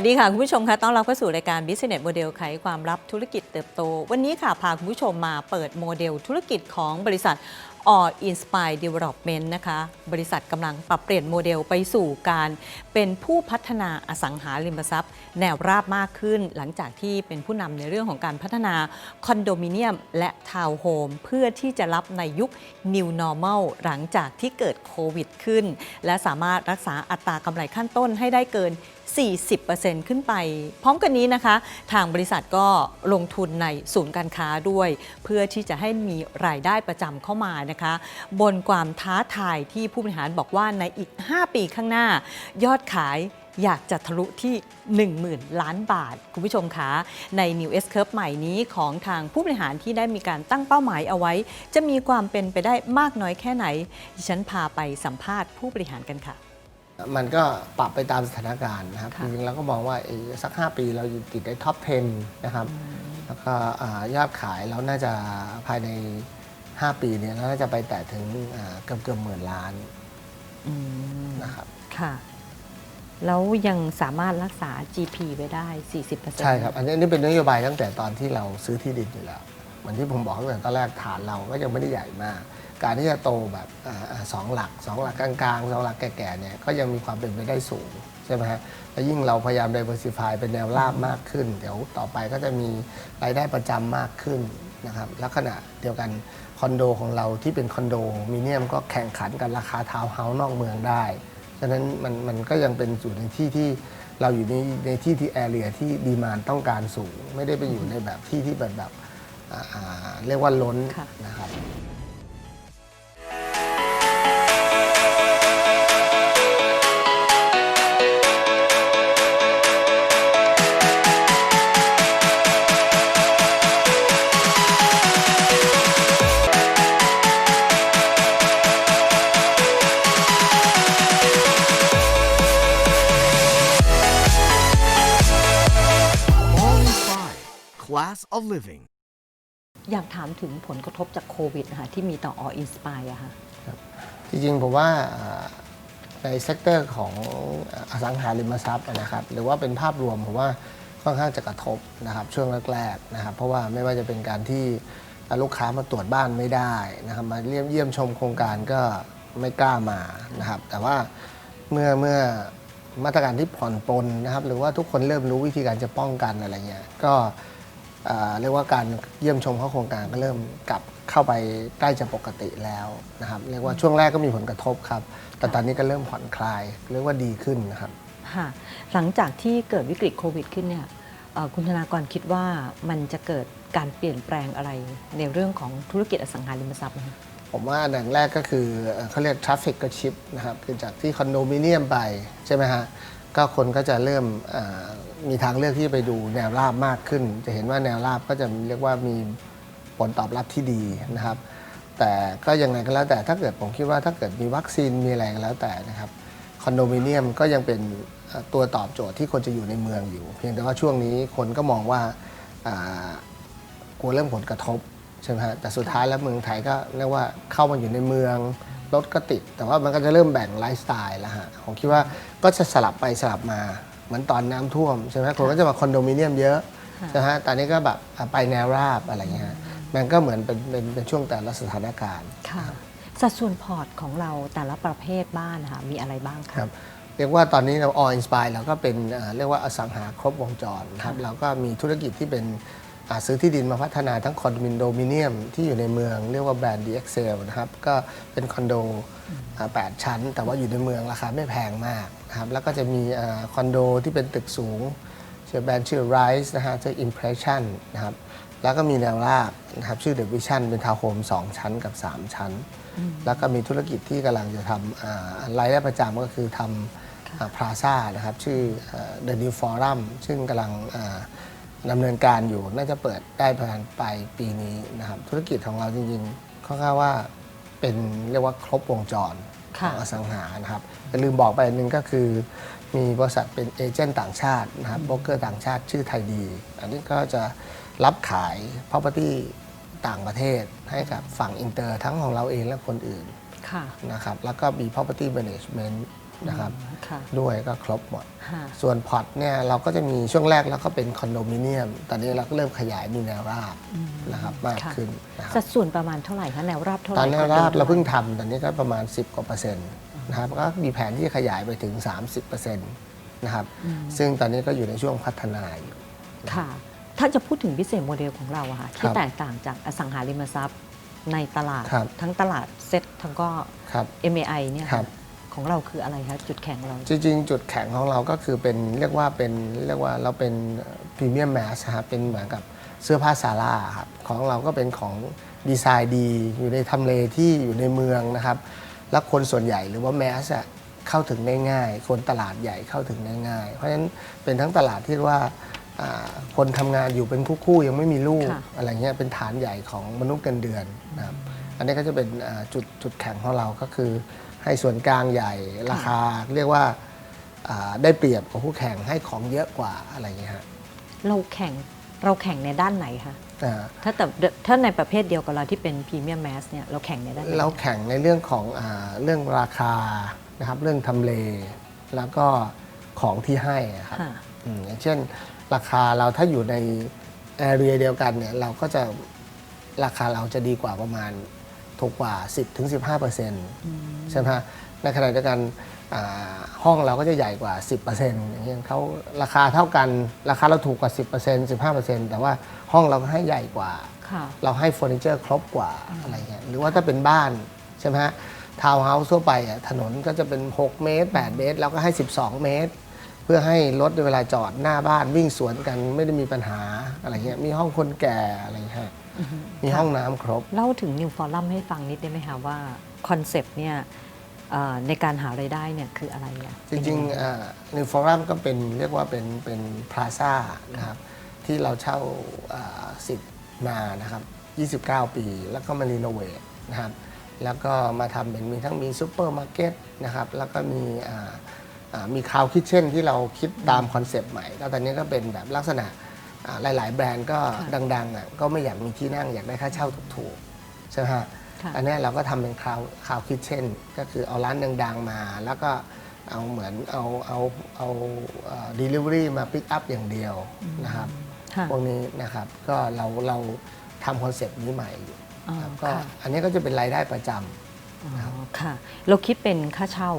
วัสดีค่ะ คุณผู้ชมคะต้อนรับเข้าสู่รายการ Business Model ไขความลับธุรกิจเติบโต วันนี้ค่ะ พาคุณผู้ชมมาเปิดโมเดลธุรกิจของบริษัท All Inspire Development นะคะ บริษัทกำลังปรับเปลี่ยนโมเดลไปสู่การเป็นผู้พัฒนาอสังหาริมทรัพย์ แนวราบมากขึ้น หลังจากที่เป็นผู้นำในเรื่องของการพัฒนาคอนโดมิเนียมและทาวน์โฮมเพื่อที่จะรับในยุค New Normal หลังจากที่เกิดโควิดขึ้น และสามารถรักษาอัตรากำไรขั้นต้นให้ได้เกิน 40%ขึ้นไป พร้อมกันนี้นะคะ ทางบริษัทก็ลงทุนในศูนย์การค้าด้วย เพื่อที่จะให้มีรายได้ประจำเข้ามานะคะ บนความท้าทายที่ผู้บริหารบอกว่าในอีก 5 ปีข้างหน้า ยอดขายอยากจะทะลุที่ 10,000 ล้านบาท คุณผู้ชมคะใน New S Curve ใหม่นี้ของทางผู้บริหารที่ได้มีการตั้งเป้าหมายเอาไว้ จะมีความเป็นไปได้มากน้อยแค่ไหน ดิฉันพาไปสัมภาษณ์ผู้บริหารกันค่ะ มันก็ปรับไปตามสถานการณ์นะครับค่ะจริงๆเราก็มองว่าเอ่อสัก 5 ปีเราอยู่ติดในท็อป 10 นะครับ แล้วก็อ่ายอดขายเราน่าจะภายใน 5 ปีเนี่ยเราน่าจะไปแตะถึงอ่าเกือบเกือบหมื่นล้านอืมนะครับค่ะแล้วยังสามารถรักษา GP ไว้ได้ 40%ใช่ครับอันนี้อันนี้เป็นนโยบายตั้งแต่ตอนที่เราซื้อที่ดินอยู่แล้ว เหมือนที่ผมบอกตั้งแต่ตอนแรกฐานเราก็ยังไม่ได้ใหญ่มาก การที่จะโตแบบอ่าอ่าสองหลักสองหลักกลางๆสองหลักแก่ๆเนี่ยก็ยังมีความเป็นไปได้สูงใช่ไหมฮะแล้วยิ่งเราพยายาม diversify เป็นแนวราบมากขึ้น เดี๋ยวต่อไปก็จะมีรายได้ประจำมากขึ้นนะครับแล้วขณะเดียวกันคอนโดของเราที่เป็นคอนโดมิเนียมก็แข่งขันกันราคาทาวน์เฮาส์นอกเมืองได้ฉะนั้นมันมันก็ยังเป็นอยู่ในที่ที่เราอยู่ในในที่ที่แอเรียที่ดีมานต้องการสูง ไม่ได้ไปอยู่ในแบบที่ที่แบบแบบอ่าอ่าเรียกว่าล้นค่ะนะครับ Class of Living อยากถามถึงผลกระทบจากโควิดนะคะที่มีต่อ All Inspire อะค่ะจริงๆ ผมว่าอ่าในเซกเตอร์ของอสังหาริมทรัพย์นะครับหรือว่าเป็นภาพรวมผมว่าค่อนข้างจะกระทบนะครับช่วงแรกๆนะครับเพราะว่าไม่ว่าจะเป็นการที่ลูกค้ามาตรวจบ้านไม่ได้นะครับมาเยี่ยมเยี่ยมชมโครงการก็ไม่กล้ามานะครับแต่ว่าเมื่อเมื่อมาตรการที่ผ่อนปลนนะครับหรือว่าทุกคนเริ่มรู้วิธีการจะป้องกันอะไรเงี้ยก็อ่า เรียกว่าการเยี่ยมชมเข้าโครงการก็เริ่มกลับเข้าไปใกล้จะปกติแล้วนะครับเรียกว่าช่วงแรกก็มีผลกระทบครับ แต่ตอนนี้ก็เริ่มผ่อนคลาย เรียกว่าดีขึ้นนะครับค่ะหลังจากที่เกิดวิกฤตโควิดขึ้นเนี่ยเอ่อคุณธนากรคิดว่ามันจะเกิดการเปลี่ยนแปลงอะไรในเรื่องของธุรกิจอสังหาริมทรัพย์นะคะผมว่าอันดับแรกก็คือเอ่อเขาเรียกทราฟฟิกกระชิปนะครับคือจากที่คอนโดมิเนียมไปใช่ไหมฮะก็คนก็จะเริ่มเอ่อ มีทางเลือกที่จะไปดูแนวราบมากขึ้น จะเห็นว่าแนวราบก็จะเรียกว่ามีผลตอบรับที่ดีนะครับ แต่ก็ยังไงก็แล้วแต่ถ้าเกิดผมคิดว่าถ้าเกิดมีวัคซีนมีอะไรก็แล้วแต่นะครับคอนโดมิเนียมก็ยังเป็นตัวตอบโจทย์ที่คนจะอยู่ในเมืองอยู่ เพียงแต่ว่าช่วงนี้คนก็มองว่าอ่ากลัวเรื่องผลกระทบใช่ไหมฮะแต่สุดท้ายแล้วเมืองไทยก็เรียกว่าเข้ามาอยู่ในเมืองรถก็ติด แต่ว่ามันก็จะเริ่มแบ่งไลฟ์สไตล์แล้วฮะผมคิดว่าก็จะสลับไปสลับมา เหมือนตอนน้ำท่วมใช่ไหมคนก็จะมาคอนโดมิเนียมเยอะค่ะใช่ไหมฮะตอนนี้ก็แบบอะไปแนวราบอะไรเงี้ยมันก็เหมือนเป็นเป็นเป็นช่วงแต่ละสถานการณ์ค่ะสัดส่วนพอร์ตของเราแต่ละประเภทบ้านนะคะมีอะไรบ้างคคะรับเรียกว่าตอนนี้เรา All Inspire เราก็เป็นเอ่อเรียกว่าอสังหาครบวงจรนะครับเราก็มีธุรกิจที่เป็นอ่าซื้อที่ดินมาพัฒนาทั้งคอนโดมิเนียมที่อยู่ในเมือง เรียกว่าแบรนด์ DXL นะครับ ก็เป็นคอนโดอ่า8ชั้น แต่ว่าอยู่ในเมืองราคาไม่แพงมากนะ ครับแล้วก็จะมีอ่าคอนโดที่เป็นตึกสูงชื่อแบรนด์ชื่อ Rise นะฮะชื่อ Impression นะครับแล้วก็มีแนวราบนะครับชื่อ The Vision เป็นทาวน์โฮม2ชั้นกับ 3 ชั้น แล้วก็มีธุรกิจที่กำลังจะทำอ่ารายได้ประจำก็คือทำพลาซ่านะครับชื่ออ่า The New Forum ซึ่งกำลังอ่าดำเนินการอยู่น่าจะเปิดได้ประมาณปลายปีนี้นะครับธุรกิจของเราจริงๆค่อนข้างว่าเป็นเรียกว่าครบวงจร ขค่ะองอสังหานะครับแต่ลืมบอกไปอันหนึงก็คือ มีบริษัทเป็นเอเจนต์ต่างชาตินะครับโบรกเกอร์ต่างชาติชื่อไทยดี อันนี้ก็จะรับขาย property ต่างประเทศให้กับฝั่งอินเตอร์ทั้งของเราเองและคนอื่นค่ะนะครับแล้วก็มี property management นะครับค่ะด้วยก็ครบหมดค่ะส่วนพอร์ตเนี่ยเราก็จะมีช่วงแรกแล้วก็เป็นคอนโดมิเนียม ตอนนี้เราก็เริ่มขยายมีแนวราบนะครับมากค่ะขึ้นนะครับสัดส่วนประมาณเท่าไหร่คะแนวราบเท่าไหร่ตอนแนวราบคอนโดเราเพิ่งทำตอนนี้ก็ประมาณ 10 กว่าเปอร์เซ็นต์นะครับก็มีแผนที่จะขยายไปถึง 30เปอร์เซ็นต์นะครับซึ่งตอนนี้ก็อยู่ในช่วงพัฒนาอยู่ค่ะ ถ้าจะพูดถึงพิเศษโมเดลของเราอะค่ะที่ครับแตกต่างจากอสังหาริมทรัพย์ในตลาดครับทั้งตลาดเซ็ตทั้งก็ครับ MAI เนี่ยครับ ของเราคืออะไรคะจุดแข็งเรา จริงๆ จุดแข็งของเราก็คือเป็นเรียกว่าเป็นเรียกว่าเราเป็นพรีเมียมแมสครับเป็นเหมือนกับเสื้อผ้าซาร่าครับของเราก็เป็นของดีไซน์ดี อยู่ในทำเลที่อยู่ในเมืองนะครับ แล้วคนส่วนใหญ่หรือว่าแมสอะเข้าถึงได้ง่าย คนตลาดใหญ่เข้าถึงได้ง่าย เพราะฉะนั้นเป็นทั้งตลาดที่ว่าอ่าคนทำงานอยู่เป็นคู่ๆยังไม่มีลูกค่ะ อะไรเงี้ยเป็นฐานใหญ่ของมนุษย์เงินเดือนนะครับอันนี้ก็จะเป็นอ่าจุดจุดแข็งของเราก็คือ ให้ส่วนกลางใหญ่ราคาเรียกว่าอ่าได้เปรียบกว่าคู่แข่งให้ของเยอะกว่าอะไรเงี้ยฮะเราแข่งเราแข่งในด้านไหนคะอ่าถ้าแต่ถ้าในประเภทเดียวกับเราที่เป็นพรีเมียมแมสเนี่ยเราแข่งในด้านไหนเราแข่งในเรื่องของอาเรื่องราคานะครับเรื่องทำเล แล้วก็ของที่ให้อะครับค่ะอืมอย่างเช่นราคาเราถ้าอยู่ในแอเรียเดียวกันเนี่ยเราก็จะราคาเราจะดีกว่าประมาณ ถูกกว่า 10-15%ใช่ไหมฮะในขณะเดียวกันอ่าห้องเราก็จะใหญ่กว่า 10%อย่างเงี้ยเขาราคาเท่ากันราคาเราถูกกว่า 10% 15%แต่ว่าห้องเราก็ให้ใหญ่กว่าค่ะเราให้เฟอร์นิเจอร์ครบกว่าอะไรเงี้ยหรือว่าถ้าเป็นบ้านใช่ไหมฮะทาวน์เฮาส์ทั่วไปอะถนนก็จะเป็น 6 เมตร 8 เมตรเราก็ให้ 12 เมตร เพื่อให้รถเวลาจอดหน้าบ้านวิ่งสวนกันไม่ได้มีปัญหาอะไรเงี้ยมีห้องคนแก่อะไรเงี้ยฮะ มีห้องน้ำครบ เล่าถึงนิวฟอรัมให้ฟังนิดได้ไหมคะว่าคอนเซปต์เนี่ยเอ่อในการหารายได้เนี่ยคืออะไรอะจริงๆในฟอรัมก็เป็นเรียกว่าเป็นเป็นพลาซ่านะครับที่เราเช่าอ่าสิทธิ์มานะครับ 29 ปี แล้วก็มารีโนเวทนะครับแล้วก็มาทำเป็นมีทั้งมีซูเปอร์มาร์เก็ตนะครับแล้วก็มีอ่าอ่ามีคาวคิทเช่นที่เราคิดตามคอนเซปต์ใหม่ แล้วตอนนี้ก็เป็นแบบลักษณะอ่า หลายๆ แบรนด์ก็ดังๆอะก็ไม่อยากมีที่นั่งอยากได้ค่าเช่าถูกๆใช่ไหมฮะค่ะอันเนี้ยเราก็ทำเป็นคาวคาวคิทเช่น ก็คือเอาร้านดังๆมา แล้วก็เอาเหมือนเอาเอาเอาเดลิเวอรี่มาปิกอัพอย่างเดียวนะครับค่ะพวกนี้นะครับก็เราเราทำคอนเซปต์นี้ใหม่อยู่อ๋อครับก็ค่ะอันนี้ก็จะเป็นรายได้ประจำอ๋อค่ะ เราคิดเป็นค่าเช่า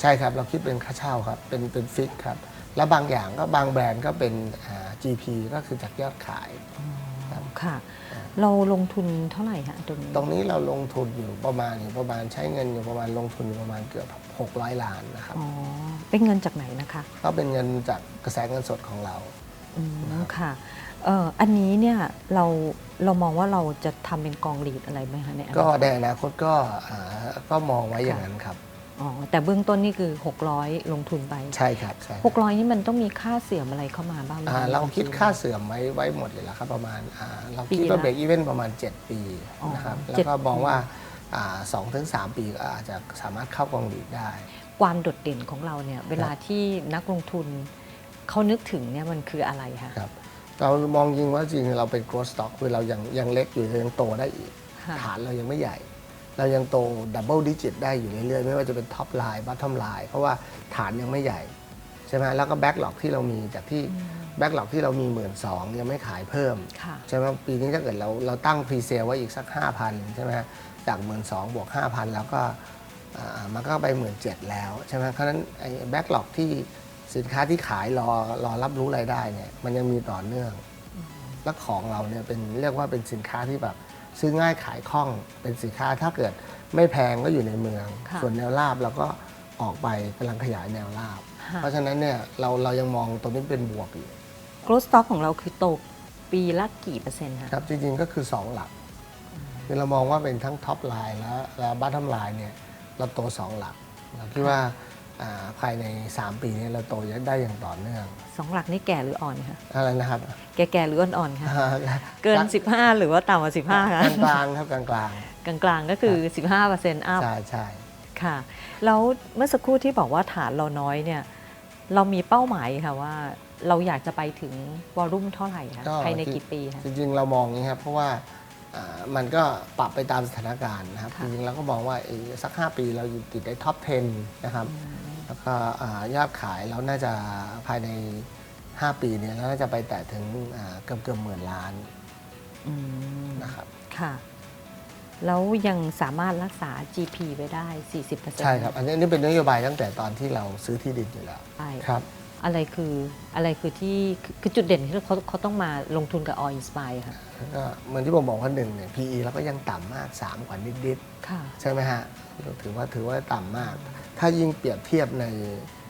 ใช่ครับ เราคิดเป็นค่าเช่าครับ เป็นเป็นฟิกครับ แล้วบางอย่างก็บางแบรนด์ก็เป็นอ่า GP ก็คือจากยอดขาย ค่ะ เราลงทุนเท่าไหร่ฮะตรงนี้ ตรงนี้เราลงทุนอยู่ประมาณอยู่ประมาณใช้เงินอยู่ประมาณลงทุนอยู่ประมาณเกือบ 600 ล้านนะครับ อ๋อ เป็นเงินจากไหนนะคะ ก็เป็นเงินจากกระแสเงินสดของเรา อืม ค่ะเอ่ออันนี้เนี่ยเราเรามองว่าเราจะทำเป็นกองหลีดอะไรไหมคะในอนาคตก็ในอนาคตก็อ่าก็มองไว้อย่างนั้นครับ อ๋อแต่เบื้องต้นนี่คือ 600 ลงทุนไป ใช่ครับใช่600 นี่มันต้องมีค่าเสื่อมอะไรเข้ามาบ้างไหม อ่าคะเราคิดค่าเสื่อมไว้ไว้หมดเลยแล้วครับประมาณอ่าเราคิดปีว่าละเบรกอีเวนต์ประมาณ 7 ปีอ๋อนะครับแล้วเจ็ดก็มองปี ว่าสองถึงสามปีก็อาจจะสามารถเข้ากองหลีดได้ ความโดดเด่นของเราเนี่ยเวลาที่นักลงทุนเขานึกถึงเนี่ยมันคืออะไรคะ ครับเรามองจริงว่าจริงเราเป็น growth stock คือเรายังยังเล็กอยู่ยังโตได้อีก ค่ะ ฐานเรายังไม่ใหญ่ เรายังโตดับเบิลดิจิตได้อยู่เรื่อยๆ ไม่ว่าจะเป็นท็อปไลน์บัตทอมไลน์เพราะว่าฐานยังไม่ใหญ่ใช่ไหมแล้วก็แบ็กหลอกที่เรามีจากที่แบ็กหลอกที่เรามีหมื่นสองยังไม่ขายเพิ่มค่ะใช่ไหมปีนี้ถ้าเกิดเราเราตั้งพรีเซลไว้อีกสัก 5,000 ใช่ไหมฮะจากหมื่นสองบวก5,000แล้วก็อ่ามันก็ไปหมื่นเจ็ดแล้วใช่ไหมเพราะฉะนั้นไอ้แบ็กหลอกที่สินค้าที่ขายรอรอรับรู้รายได้เนี่ยมันยังมีต่อเนื่อง และของเราเนี่ยเป็นเรียกว่าเป็นสินค้าที่แบบ ซื้อง่ายขายคล่องเป็นสินค้าถ้าเกิดไม่แพงก็อยู่ในเมือง ค่ะส่วนแนวราบเราก็ออกไปกำลังขยายแนวราบ ค่ะ เพราะฉะนั้นเนี่ยเราเรายังมองตรงนี้เป็นบวกอยู่ growth stock ของเราคือโตปีละกี่เปอร์เซ็นต์คะ ครับจริงๆก็คือ 2 หลักคือเรามองว่าเป็นทั้งท็อปไลน์และและบัตทอมไลน์เนี่ยเราโต 2 หลักเราคิดว่าอ่า ภายใน 3 ปีนี้เราโตได้อย่างต่อเนื่องสองหลักนี่แก่หรืออ่อนคะอะไรนะครับ แก่ๆหรืออ่อนๆคะเกิน 15 หรือว่าต่ำกว่า 15คะกลางๆครับกลางกลางๆก็คือ 15%อัๆพใช่ใช่ค่ะแล้วเมื่อสักครู่ที่บอกว่าฐานเราน้อยเนี่ยเรามีเป้าหมายค่ะว่าเราอยากจะไปถึงวอลลุ่มเท่าไหร่คะภายในกี่ปีคะจริงๆ เรามองอย่างนี้ครับเพราะว่าอ่ามันก็ปรับไปตามสถานการณ์นะครับค่ะจริงๆเราก็มองว่าเอ้สัก 5 ปีเราอยู่ติดในท็อป 10 นะครับ แล้วก็อ่ายอดขายเราน่าจะภายใน 5 ปีเนี่ยเราน่าจะไปแตะถึงอ่าเกือบเกือบหมื่นล้านอืมนะครับค่ะ แล้วยังสามารถรักษา GP ไว้ได้ 40%ใช่ครับอันนี้อันนี้เป็นนโยบายตั้งแต่ตอนที่เราซื้อที่ดินอยู่แล้วใช่ครับอะไรคืออะไรคือที่คือคือจุดเด่นที่เขาเขาต้องมาลงทุนกับ All Inspire ค่ะแล้วก็เหมือนที่ผมบอกว่าหนึ่งเนี่ย PE เราก็ยังต่ำมาก 3 กว่านิดค่ะๆใช่ไหมฮะถือว่าถือว่าต่ำมาก ถ้ายิ่งเปรียบเทียบใน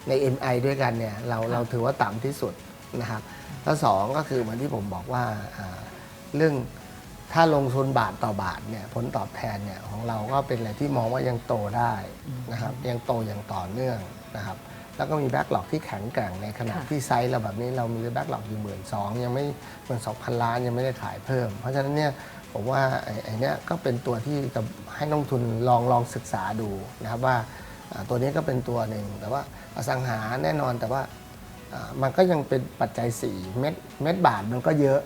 ใน MI ด้วยกันเนี่ยเราเราถือว่าต่ำที่สุดนะครับแล้วสองก็คือเหมือนที่ผมบอกว่าอ่าเรื่องถ้าลงทุนบาทต่อบาทเนี่ยผลตอบแทนเนี่ยของเราก็เป็นอะไรที่มองว่ายังโตได้นะครับยังโตอย่างต่อเนื่องนะครับแล้วก็มีแบ็กหลอกที่แข็งแกร่งในขณะค่ะที่ไซส์เราแบบนี้เรามีแบ็กหลอกอยู่หมื่นสองยังไม่หมื่นสองพันล้านยังไม่ได้ขายเพิ่ม เพราะฉะนั้นเนี่ยผมว่าไอ้ไอ้เนี้ยก็เป็นตัวที่จะให้นักลงทุนลองลองศึกษาดูนะครับว่าอ่า ตัวนี้ก็เป็นตัวหนึ่ง แต่ว่าอสังหาแน่นอนแต่ว่าอ่ามันก็ยังเป็นปัจจัย4เม็ดเม็ดบาทมันก็เยอะ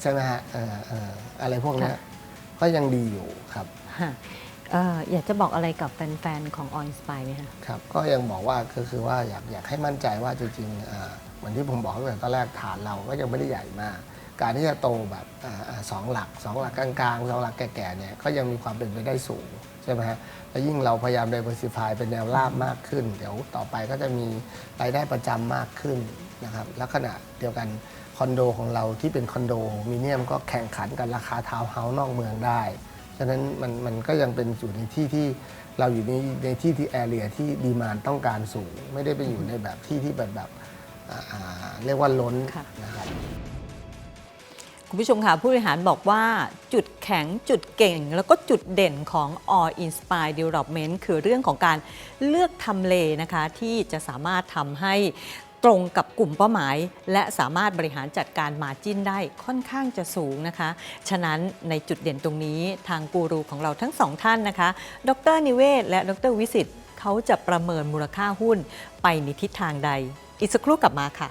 ใช่ไหมฮะเอ่อเอ่ออะไรพวกเนี้ยค่ะก็ยังดีอยู่ครับฮะเอ่ออยากจะบอกอะไรกับแฟนๆ ของ All Inspire ไหมคะครับ ก็ยังบอกว่าก็คือว่าอยากอยากให้มั่นใจว่าจริงๆอ่าเหมือนที่ผมบอกตั้งแต่ตอนแรกฐานเราก็ยังไม่ได้ใหญ่มาก การที่จะโตแบบอ่าอ่าสองหลักสองหลักกลางๆสองหลักแก่ๆเนี่ยก็ยังมีความเป็นไปได้สูง ใช่ไหมฮะแล้วยิ่งเราพยายาม diversify เป็นแนวราบมากขึ้น เดี๋ยวต่อไปก็จะมีรายได้ประจำมากขึ้นนะครับแล้วขณะเดียวกันคอนโดของเราที่เป็นคอนโดมิเนียมก็แข่งขันกันราคาทาวน์เฮาส์นอกเมืองได้ ฉะนั้นมันมันก็ยังเป็นอยู่ในที่ที่เราอยู่ในในที่ที่แอเรียที่ดีมานต้องการสูง ไม่ได้ไปอยู่ในแบบที่ที่แบบแบบอ่าอ่าเรียกว่าล้นค่ะ นะครับ คุณผู้ชมค่ะผู้บริหารบอกว่าจุดแข็งจุดเก่ง แล้วก็จุดเด่นของ All Inspire Development คือเรื่องของการเลือกทำเลนะคะ ที่จะสามารถทำให้ตรงกับกลุ่มเป้าหมาย และสามารถบริหารจัดการมาจิ้นได้ค่อนข้างจะสูงนะคะ ฉะนั้นในจุดเด่นตรงนี้ทางกูรูของเราทั้งสองท่านนะคะ ดรนิเวศ และดรวิสิตเขาจะประเมินมูลค่าหุ้นไปในทิศทางใด อีกสักครู่กลับมาค่ะ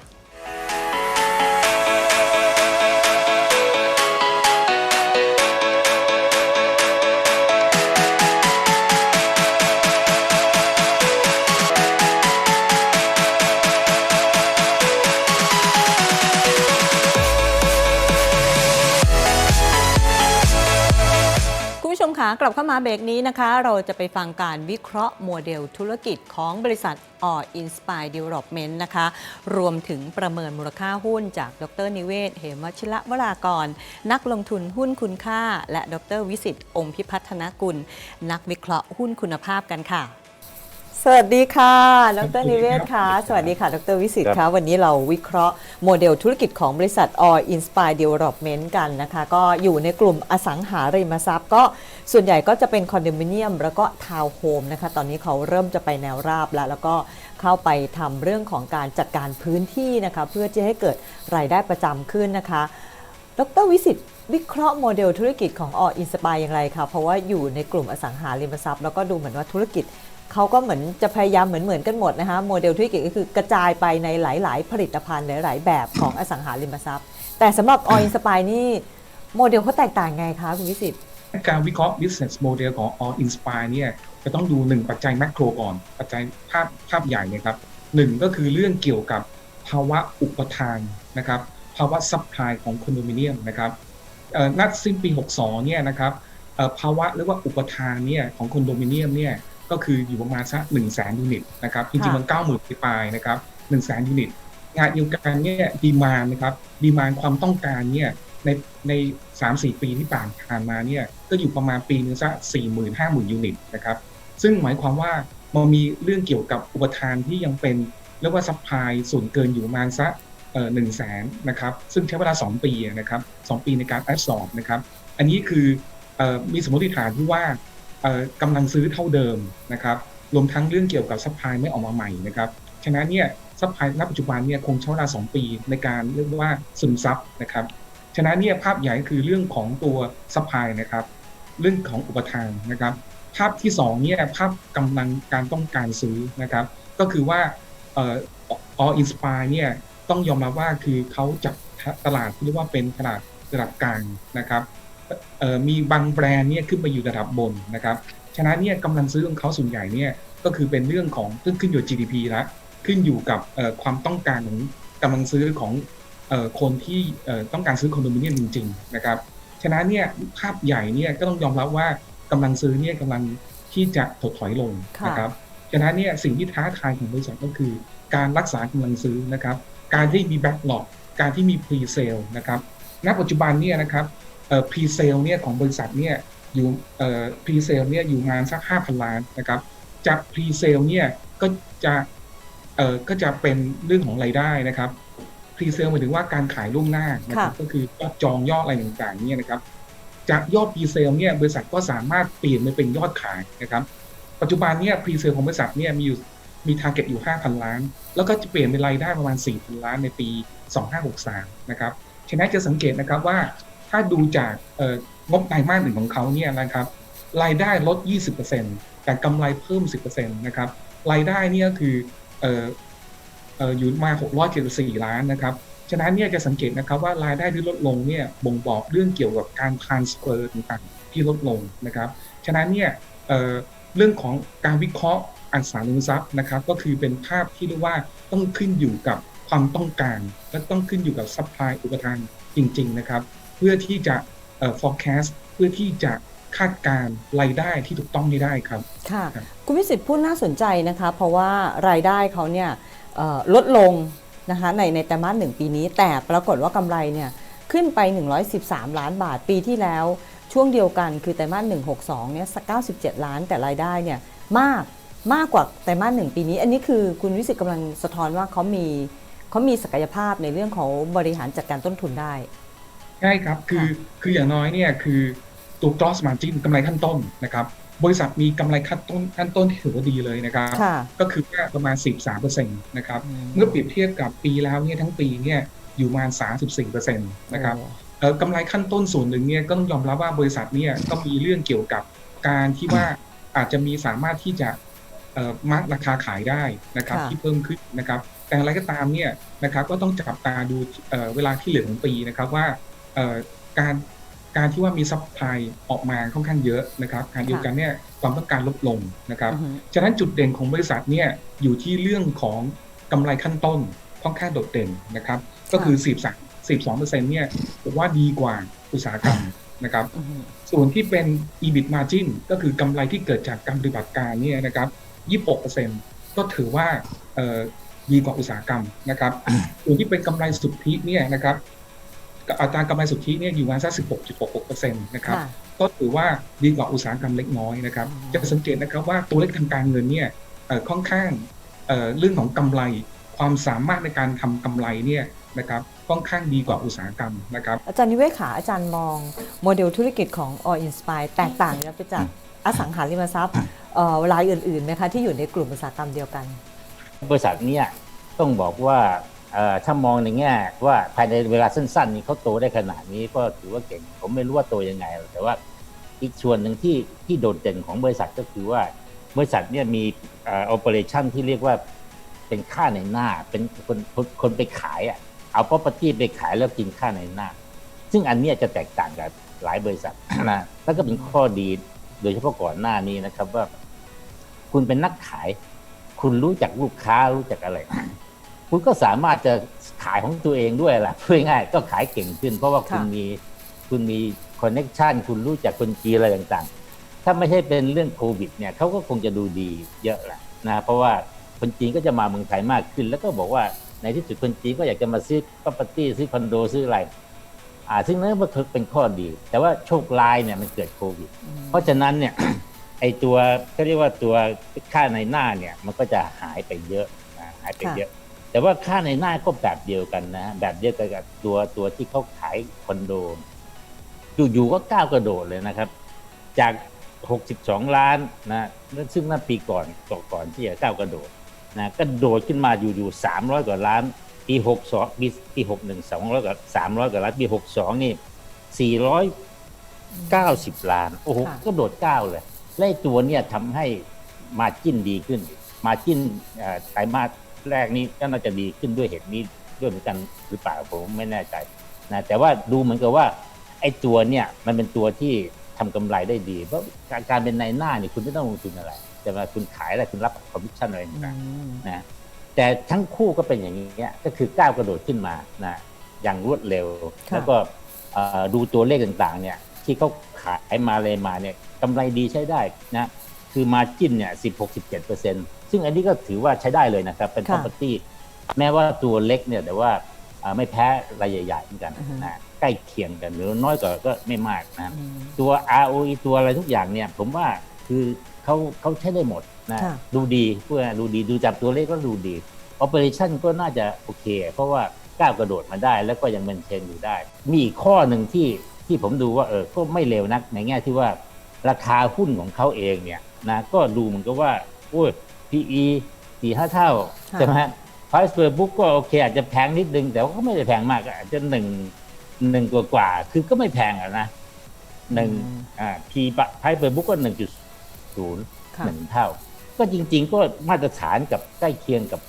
กลับเข้ามาเบรกนี้นะคะ เราจะไปฟังการวิเคราะห์โมเดลธุรกิจของบริษัทออ Inspire Development นะคะ รวมถึงประเมินมูลค่าหุ้นจากดรนิเวศ เหมวชิระวรากร นักลงทุนหุ้นคุณค่า และดรวิสิตองค์พิพัฒนกุล นักวิเคราะห์หุ้นคุณภาพกันค่ะ สวัสดีค่ะ ดรนิเวศค่ะ สวัสดีค่ะ ดรวิสิตค่ะ วันนี้เราวิเคราะห์โมเดลธุรกิจของบริษัท All Inspire Development กันนะคะ ก็อยู่ในกลุ่มอสังหาริมทรัพย์ ก็ส่วนใหญ่ก็จะเป็นคอนโดมิเนียม แล้วก็ทาวน์โฮมนะคะ ตอนนี้เขาเริ่มจะไปแนวราบแล้ว แล้วก็เข้าไปทำเรื่องของการจัดการพื้นที่นะคะ เพื่อจะให้เกิดรายได้ประจำขึ้นนะคะ ดรวิสิตวิเคราะห์โมเดลธุรกิจของ All Inspire อย่างไรคะเพราะว่าอยู่ในกลุ่มอสังหาริมทรัพย์ แล้วก็ดูเหมือนว่าธุรกิจ เขาก็เหมือนจะพยายามเหมือนเหมือนกันหมดนะคะโมเดลธุรกิจก็คือกระจายไปในหลาย ๆ ผลิตภัณฑ์หลาย ๆ แบบของอสังหาริมทรัพย์ แต่สำหรับ All Inspire นี่โมเดลเขาแตกต่างไงคะคุณวิสิตการวิเคราะห์ business model ของ All Inspire เนี่ยจะต้องดูหนึ่งปัจจัยแมกโรก่อน ปัจจัยภาพภาพใหญ่นะครับหนึ่งก็คือเรื่องเกี่ยวกับภาวะอุปทานนะครับภาวะซัพพลายของคอนโดมิเนียมนะครับนัดสิ้นปี 62เนี่ยนะครับภาวะหรือว่าอุปทานเนี่ยของคอนโดมิเนียมเนี่ย ก็คืออยู่ประมาณสักหนึ่งแสนยูนิตนะครับจริงๆมันเก้าหมื่นปลายๆนะครับหนึ่งแสนยูนิตงานเดียวกันเนี่ยดีมานนะครับดีมานความต้องการเนี่ยในในสามสี่ปีที่ผ่านผ่านมาเนี่ยก็อยู่ประมาณปีนึงสักสี่หมื่นห้าหมื่นยูนิตนะครับซึ่งหมายความว่ามันมีเรื่องเกี่ยวกับอุปทานที่ยังเป็นเรียกว่าซัพพลายส่วนเกินอยู่ประมาณสักหนึ่งแสนนะครับซึ่งใช้เวลา 2 ปีนะครับสองปีในการแอบสอบนะครับอันนี้คือเอ่อมีสมมติฐานที่ว่าเอ่อ กำลังซื้อเท่าเดิมนะครับรวมทั้งเรื่องเกี่ยวกับซัพพลายไม่ออกมาใหม่นะครับฉะนั้นเนี่ยซัพพลายณปัจจุบันเนี่ยคงใช้เวลา 2 ปีในการเรียกว่าซึมซับนะครับฉะนั้นเนี่ยภาพใหญ่คือเรื่องของตัวซัพพลายนะครับเรื่องของอุปทานนะครับ ภาพที่2เนี่ยภาพกำลังการต้องการซื้อนะครับ ก็คือว่าเอ่อ all inspire เนี่ยต้องยอมรับว่าคือเขาจับตลาดที่เรียกว่าเป็นตลาดระดับกลางนะครับ มีบางแบรนด์เนี่ยขึ้นไปอยู่ระดับบนนะครับฉะนั้นเนี่ยกำลังซื้อของเขาส่วนใหญ่เนี่ยก็คือเป็นเรื่องของขึ้นขึ้นอยู่ GDP แล้วขึ้นอยู่กับความต้องการของกำลังซื้อของคนที่ต้องการซื้อคอนโดมิเนียมจริงๆนะครับฉะนั้นเนี่ยภาพใหญ่เนี่ยก็ต้องยอมรับว่ากำลังซื้อเนี่ยกำลังที่จะถดถอยลงนะครับฉะนั้นเนี่ยสิ่งที่ท้าทายของบริษัทก็คือ การรักษากำลังซื้อนะครับ การที่มีแบ็กหลอกการที่มีพรีเซลนะครับณปัจจุบันเนี่ยนะครับ พรีเซลเนี่ยของบริษัทเนี่ยอยู่เอ่อพรีเซลเนี่ยอยู่งานสัก5,000ล้านนะครับ จากพรีเซลเนี่ยก็จะเอ่อก็จะเป็นเรื่องของรายได้นะครับพรีเซลหมายถึงว่าการขายล่วงหน้านะครับค่ะก็คือยอดจองยอดอะไรต่างๆเนี่ยนะครับ จากยอดพรีเซลเนี่ยบริษัทก็สามารถเปลี่ยนไปเป็นยอดขายนะครับ ปัจจุบันเนี่ยพรีเซลของบริษัทเนี่ยมีอยู่มีทาร์เก็ตอยู่ 5,000 ล้าน แล้วก็จะเปลี่ยนเป็นรายได้ประมาณ 4,000 ล้านในปี 2563 นะครับ ฉะนั้นจะสังเกตนะครับว่า ถ้าดูจากงบไตรมาสหนึ่งของเขาเนี่ยนะครับรายได้ลด 20%แต่กำไรเพิ่ม 10%นะครับรายได้เนี่ยคืออ่อเอ่ออยู่มา 674 ล้านนะครับฉะนั้นเนี่ยจะสังเกตนะครับว่ารายได้ที่ลดลงเนี่ยบ่งบอกเรื่องเกี่ยวกับการ transfer ต่างๆที่ลดลงนะครับฉะนั้นเนี่ยเเรื่องของการวิเคราะห์อสังหาริมทรัพย์นะครับ ก็คือเป็นภาพที่เรียกว่าต้องขึ้นอยู่กับความต้องการ และต้องขึ้นอยู่กับ supply อุปทานจริง ๆ นะครับ เพื่อที่จะเอ่อ forecast เพื่อที่จะคาดการณ์รายได้ที่ถูกต้องนี้ได้ครับ ค่ะครับคุณวิสิทธิ์พูดน่าสนใจนะคะ เพราะว่ารายได้เขาเนี่ยเอ่อลดลงนะคะในในไตรมาสหนึ่งปีนี้ แต่ปรากฏว่ากำไรเนี่ยขึ้นไป 113 ล้านบาทปีที่แล้ว ช่วงเดียวกันคือไตรมาส162เนี่ย97 ล้านแต่รายได้เนี่ยมากมากกว่าไตรมาสหนึ่งปีนี้ อันนี้คือคุณวิสิทธิ์กำลังสะท้อนว่าเขามีเขามีศักยภาพในเรื่องของบริหารจัดการต้นทุนได้ ใช่ครับคือคืออย่างน้อยเนี่ยคือตัว gross margin กำไรขั้นต้นนะครับบริษัทมีกำไรขั้นต้นขั้นต้นที่ถือว่าดีเลยนะครับค่ะก็คือว่าประมาณ 13%นะครับอืมเมื่อเปรียบเทียบกับปีแล้วเนี่ยทั้งปีเนี่ยอยู่ประมาณ 34%นะครับเอ่อกำไรขั้นต้นส่วนหนึ่งเนี่ยก็ต้องยอมรับว่าบริษัทเนี่ยก็มีเรื่องเกี่ยวกับการที่ว่าอาจจะมีสามารถที่จะเอ่อมาร์กราคาขายได้นะครับค่ะที่เพิ่มขึ้นนะครับ แต่อะไรก็ตามเนี่ยนะครับก็ต้องจับตาดูเอ่อเวลาที่เหลือของปีนะครับว่าเอ่อ การการที่ว่ามีซัพพลายออกมาค่อนข้างเยอะนะครับการเดียวกันเนี่ยความต้องการลดลงนะครับอือฮึฉะนั้นจุดเด่นของบริษัทเนี่ยอยู่ที่เรื่องของกำไรขั้นต้นค่อนข้างโดดเด่นนะครับ ก็คือ13 12เปอร์เซ็นต์เนี่ยผมว่าดีกว่าอุตสาหกรรมนะครับอือฮึส่วนที่เป็น EBIT margin ก็คือกำไรที่เกิดจากการปฏิบัติการเนี่ยนะครับ26เปอร์เซ็นต์ก็ถือว่าเอ่อดีกว่าอุตสาหกรรมนะครับส่วนที่เป็นกำไรสุทธิเนี่ยนะครับ อัตรากำไรสุทธิเนี่ยอยู่ประมาณสัก 16.66เปอร์เซ็นต์นะครับค่ะก็ถือว่าดีกว่าอุตสาหกรรมเล็กน้อยนะครับอ๋อจะสังเกตนะครับว่าตัวเลขทางการเงินเนี่ยเอ่อค่อนข้างเอ่อเรื่องของกำไร ความสามารถในการทำกำไรเนี่ยนะครับค่อนข้างดีกว่าอุตสาหกรรมนะครับ อาจารย์นิเวศขาอาจารย์มองโมเดลธุรกิจของ All Inspire แตกต่างนะไปจากอสังหาริมทรัพย์เอ่อรายอื่นๆไหมคะที่อยู่ในกลุ่มอุตสาหกรรมเดียวกัน บริษัทเนี่ยต้องบอกว่าเอ่อ ถ้ามองในแง่ว่าภายในเวลาสั้นๆนี้เขาโตได้ขนาดนี้ก็ถือว่าเก่ง ผมไม่รู้ว่าโตยังไง แต่ว่าอีกส่วนหนึ่งที่ที่โดดเด่นของบริษัทก็คือว่าบริษัทเนี่ยมีเอ่อ operation ที่เรียกว่าเป็นค่าในหน้า เป็นคนคนคนไปขายอะเอา property ไปขายแล้วกินค่าในหน้า ซึ่งอันเนี้ยจะแตกต่างกับหลายบริษัทนะแล้วก็เป็นข้อดีโดยเฉพาะก่อนหน้านี้นะครับว่า คุณเป็นนักขาย คุณรู้จักลูกค้ารู้จักอะไร คุณก็สามารถจะขายของตัวเองด้วยล่ะพูดง่ายๆก็ขายเก่งขึ้น เพราะว่าคุณค่ะมีคุณมีคอนเน็ชันคุณรู้จักคนจีนอะไรต่างๆ ถ้าไม่ใช่เป็นเรื่องโควิดเนี่ยเขาก็คงจะดูดีเยอะแหละนะเพราะว่าคนจีนก็จะมาเมืองไทยมากขึ้น แล้วก็บอกว่าในที่สุดคนจีนก็อยากจะมาซื้อ property ซื้อคอนโดซื้ออะไรอ่าซึ่งนั่นก็เป็นข้อดี แต่ว่าโชคร้ายเนี่ยมันเกิดโควิด เพราะฉะนั้นเนี่ยไอตัวเขาเรียกว่าตัวค่าในหน้าเนี่ยมันก็จะหายไปเยอะนะหายไปเยอะ แต่ว่าค่าในหน้าก็แบบเดียวกันนะแบบเดียวกันกับตัวตัวที่เขาขายคอนโดอยู่ๆก็ก้าวกระโดดเลยนะครับ จาก 62 ล้านนะซึ่งนั่นปีก่อนก่อนก่อนที่จะก้าวกระโดดนะก็โดดขึ้นมาอยู่ๆ300 กว่าล้าน ปี62ปีปี61 200กว่า300 กว่าล้านปี62 นี่ 490 ล้าน โอ้โหค่ะก็โดดก้าวเลยและไอ้ตัวเนี่ยทำให้มาจิ้นดีขึ้น มาจิ้นเอ่อไตรมาส แรกนี้ก็น่าจะดีขึ้นด้วยเหตุนี้ด้วยเหมือนกันหรือเปล่าผมไม่แน่ใจนะแต่ว่าดูเหมือนกับว่าไอ้ตัวเนี่ยมันเป็นตัวที่ทำกำไรได้ดีเพราะการการเป็นนายหน้าเนี่ยคุณไม่ต้องลงทุนอะไร แต่ว่าคุณขายอะไรคุณรับคอมมิชชั่นอะไรต่างๆนะแต่ทั้งคู่ก็เป็นอย่างนี้ยก็คือก้าวกระโดดขึ้นมานะอย่างรวดเร็วค่ะแล้วก็เอ่อดูตัวเลขต่างๆเนี่ยที่เขาขายมาเลยมาเนี่ยกำไรดีใช้ได้นะคือมาจิ้นเนี่ย16-17เปอร์เซ็นต์ ซึ่งอันนี้ก็ถือว่าใช้ได้เลยนะครับ เป็นค่ะ property แม้ว่าตัวเล็กเนี่ยแต่ว่าอ่าไม่แพ้รายใหญ่ๆเหมือนกันอือฮึนะใกล้เคียงกันหรือน้อยกว่าก็ไม่มากนะอืมตัว ROE ตัวอะไรทุกอย่างเนี่ย ผมว่าคือเขาเขาใช้ได้หมดนะค่ะดูดีพูดง่ายๆดูดีดูจากตัวเลขก็ดูดี Operation ก็น่าจะโอเค เพราะว่าก้าวกระโดดมาได้แล้วก็ยังเป็นเชนอยู่ได้ มีอีกข้อหนึ่งที่ที่ผมดูว่าเออก็ไม่เลวนักในแง่ที่ว่าราคาหุ้นของเขาเองเนี่ยนะก็ดูเหมือนกับว่าโอ้ย PE สี่ห้าเท่าค่ะใช่ไหมฮะ Price per book ก็โอเค อาจจะแพงนิดนึง แต่ว่าก็ไม่ได้แพงมากอาจจะหนึ่งหนึ่งกว่ากว่าๆคือก็ไม่แพงอะนะหนึ่งอืมอ่า P Price per book ก็หนึ่งจุดศูนย์ค่ะหนึ่งเท่า ก็จริง ๆ ก็มาตรฐานกับใกล้เคียงกับ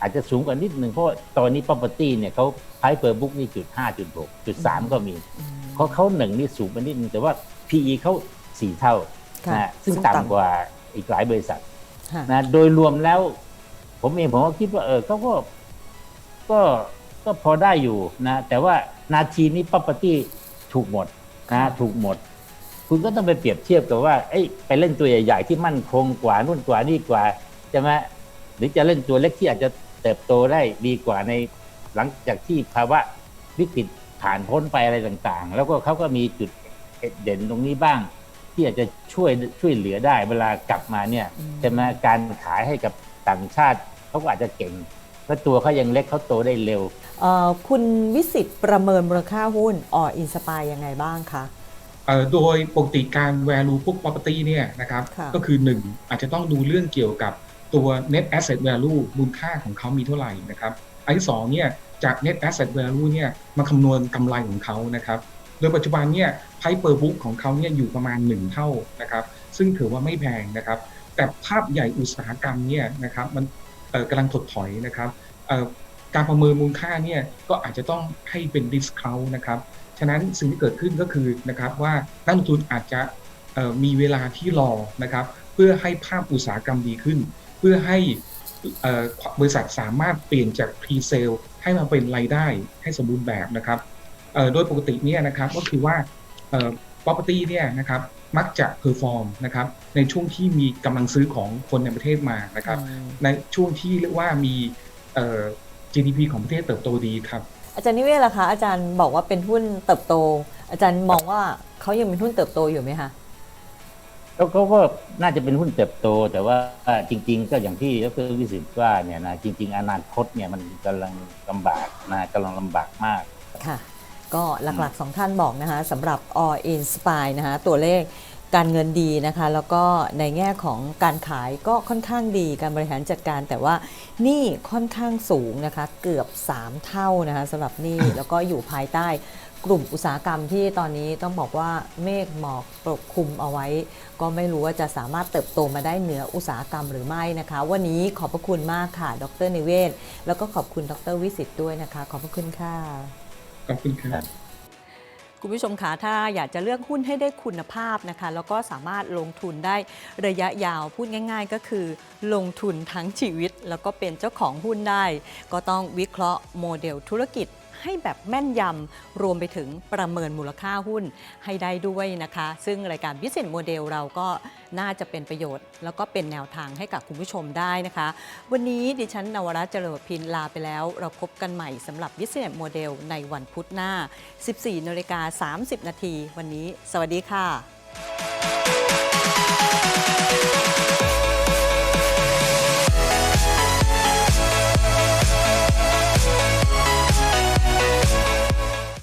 อาจจะสูงกว่านิดนึงเพราะว่าตอนนี้ property เนี่ยเขา price per book นี่จุดห้าจุดหกจุดสามก็มีอืมเขาเขาหนึ่งนี่สูงไปนิดนึงแต่ว่า PE เขาสี่เท่าค่ะนะซึ่งซึ่งต่ำต่ำกว่าอีกหลายบริษัทค่ะ นะโดยรวมแล้ว ผมเองผมก็คิดว่า เออเขาก็ก็ก็พอได้อยู่นะ แต่ว่านาทีนี้ property ถูกหมดนะค่ะถูกหมด คุณก็ต้องไปเปรียบเทียบกับว่าเอ้ยไปเล่นตัวใหญ่ ๆ ที่มั่นคงกว่านู่นกว่านี่กว่าใช่ไหมหรือจะเล่นตัวเล็กที่อาจจะเติบโตได้ดีกว่าในหลังจากที่ภาวะวิกฤตผ่านพ้นไปอะไรต่างๆ แล้วก็เขาก็มีจุดเด่นตรงนี้บ้าง ที่อาจจะช่วยช่วยเหลือได้เวลากลับมาเนี่ยอืมใช่ไหมการขายให้กับต่างชาติเขาก็อาจจะเก่งและตัวเขายังเล็กเขาโตได้เร็วเอ่อคุณวิสิตประเมินมูลค่าหุ้นออินสปายยังไงบ้างคะเอ่อโดยปกติการ value พวก property เนี่ยนะครับค่ะก็คือ 1 อาจจะต้องดูเรื่องเกี่ยวกับตัว net asset value มูลค่าของเขามีเท่าไหร่นะครับอันที่สองเนี่ยจาก net asset value เนี่ยมาคำนวณกำไรของเขานะครับ โดยปัจจุบันเนี่ย price per book ของเขาเนี่ยอยู่ประมาณ 1 เท่านะครับซึ่งถือว่าไม่แพงนะครับ แต่ภาพใหญ่อุตสาหกรรมเนี่ยนะครับมันกำลังถดถอยนะครับการประเมินมูลค่าเนี่ยก็อาจจะต้องให้เป็น discount นะครับฉะนั้นสิ่งที่เกิดขึ้นก็คือนะครับว่านักลงทุนอาจจะมีเวลาที่รอนะครับเพื่อให้ภาพอุตสาหกรรมดีขึ้น เพื่อให้บริษัทสามารถเปลี่ยนจาก pre-sale ให้มาเป็นรายได้ให้สมบูรณ์แบบนะครับ โดยปกติเนี่ยนะครับก็คือว่าเอ่อ property เนี่ยนะครับมักจะ perform นะครับในช่วงที่มีกำลังซื้อของคนในประเทศมานะครับอืมในช่วงที่เรียกว่ามีเอ่อ GDP ของประเทศเติบโตดีครับ อาจารย์นิเวศล่ะคะอาจารย์บอกว่าเป็นหุ้นเติบโต อาจารย์มองว่าเขายังเป็นหุ้นเติบโตอยู่ไหมคะแล้วเขาก็น่าจะเป็นหุ้นเติบโต แต่ว่าจริง ๆ ก็อย่างที่ดรวิสิตว่าเนี่ยนะจริง ๆ อนาคตเนี่ยมันกำลังลำบากนะกำลังลำบากมากค่ะ ก็หลักๆสองท่านบอกนะคะสำหรับ All Inspire นะคะตัวเลขการเงินดีนะคะ แล้วก็ในแง่ของการขายก็ค่อนข้างดีการบริหารจัดการ แต่ว่าหนี่ค่อนข้างสูงนะคะเกือบ 3 เท่านะคะสำหรับหนี้แล้วก็อยู่ภายใต้กลุ่มอุตสาหกรรมที่ตอนนี้ต้องบอกว่าเมฆหมอกปกคลุมเอาไว้ ก็ไม่รู้ว่าจะสามารถเติบโตมาได้เหนืออุตสาหกรรมหรือไม่นะคะ วันนี้ขอบพระคุณมากค่ะ ดรนิเวศ แล้วก็ขอบคุณดรวิสิตด้วยนะคะ ขอบพระคุณค่ะ ขอบคุณครับ คุณผู้ชมคะถ้าอยากจะเลือกหุ้นให้ได้คุณภาพนะคะ แล้วก็สามารถลงทุนได้ระยะยาวพูดง่าย ๆ ก็คือ ลงทุนทั้งชีวิต แล้วก็เป็นเจ้าของหุ้นได้ ก็ต้องวิเคราะห์โมเดลธุรกิจ ให้แบบแม่นยำรวมไปถึงประเมินมูลค่าหุ้นให้ได้ด้วยนะคะ ซึ่งรายการ Business Model เราก็น่าจะเป็นประโยชน์ แล้วก็เป็นแนวทางให้กับคุณผู้ชมได้นะคะ วันนี้ดิฉันนวรัตเจริญพินลาไปแล้ว เราพบกันใหม่สำหรับ Business Model ในวันพุธหน้า 14นาฬิกา30 นาที วันนี้ สวัสดีค่ะ